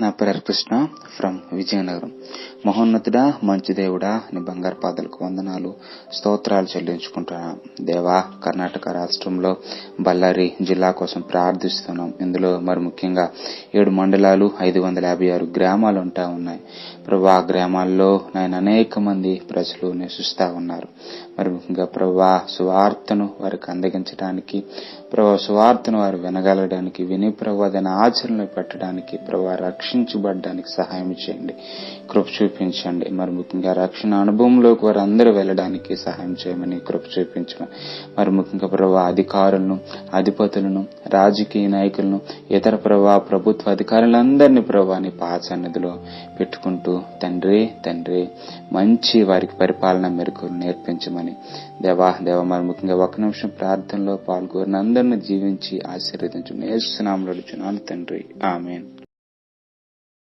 నా పేరు కృష్ణ ఫ్రమ్ విజయనగరం. మహోన్నతుడా మంచి దేవుడా నీ బంగారు పాదలకు వందనాలు స్తోత్రాలు చెల్లించుకుంటున్నాం దేవా కర్ణాటక రాష్ట్రంలో బళ్ళారి జిల్లా కోసం ప్రార్థిస్తున్నాం. ఇందులో మరి ముఖ్యంగా ఏడు మండలాలు ఐదు వందల యాభై ఆరు గ్రామాలు ఉంటా ఉన్నాయి. ప్రభా ఆ గ్రామాల్లో నేను అనేక మంది ప్రజలు నివసిస్తా ఉన్నారు. మరి ముఖ్యంగా ప్రభా సువార్తను వారికి అందగించడానికి ప్రభా సువార్తను వారు వినగలగడానికి విని ప్రభా దాని ఆచరణలో పెట్టడానికి ప్రభా రక్షించబడడానికి సహాయం చేయండి. కృప చూపించండి. మరి ముఖ్యంగా రక్షణ అనుభవంలోకి వారందరూ వెళ్ళడానికి సహాయం చేయమని కృప చూపించమని. మరి ముఖ్యంగా ప్రభా అధికారులను అధిపతులను రాజకీయ నాయకులను ఇతర ప్రభా ప్రభుత్వ అధికారులందరినీ ప్రభా నీ పెట్టుకుంటూ తండ్రి తండ్రి మంచి వారికి పరిపాలన మెరుకులు నేర్పించమని. దేవా దేవ మరి ముఖ్యంగా ఒక నిమిషం ప్రార్థనలో పాల్గొని అందరిని జీవించి ఆశీర్వదించు నేస్తున్నాం తండ్రి. ఆమెన్.